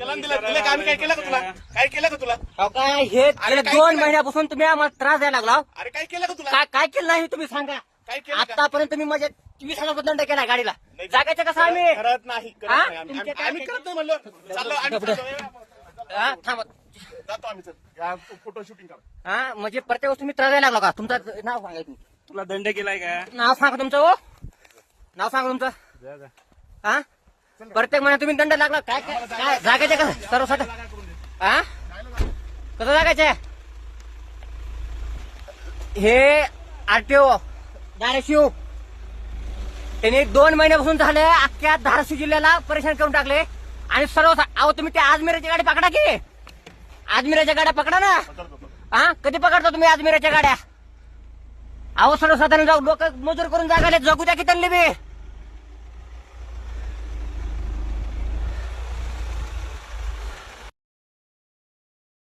त्याला दिलं. दिलं का? आम्ही काय केलं का तुला? काय केलं का तुला? अहो, काय हे? गेल्या काय दोन केलं? महिन्यापासून तुम्ही आम्हाला त्रास द्यायला लागला अरे काय केलं का तुला? काय काय केलं नाही तुम्ही सांगा. काय केलं का? आतापर्यंत तुम्ही माझ्या वीस हजार रुपये दंड केला गाडीला. नाही, जागायचं कसं आम्ही? करत नाही करत हा? नाही. आम्ही. तुमच्या आम्ही काय- आम्ही करत नाही म्हणलो. चाललो आम्ही पुढे. चाललो. हा, थांबा. जातो आम्ही चल. या फोटो शूटिंग करा. हा म्हणजे प्रत्येक वेळेस तुम्ही त्रास द्यायला लागला का? तुमचं नाव सांगा तुम्ही तुला दंड केलाय का? नाव सांगा तुमचं हो. नाव सांगा तुमचं. हा? प्रत्येक महिन्यात तुम्ही दंड लागला. काय काय काय जागायचे का? सर्वसाठी हा कसं जागायचे? हे आरटीओ धाराशिव. त्यांनी दोन महिन्यापासून झाले अख्ख्या धाराशिव जिल्ह्याला परेशान करून टाकले. आणि सर्व अहो तुम्ही ते आजमिराची गाडी पकडा की. आजमिराच्या गाड्या पकडा ना. हा कधी पकडता तुम्ही आजमिराच्या गाड्या? अहो सर्वसाधारण जाऊ लोक मजूर करून जागायला जगू द्या की त्यांनी बी.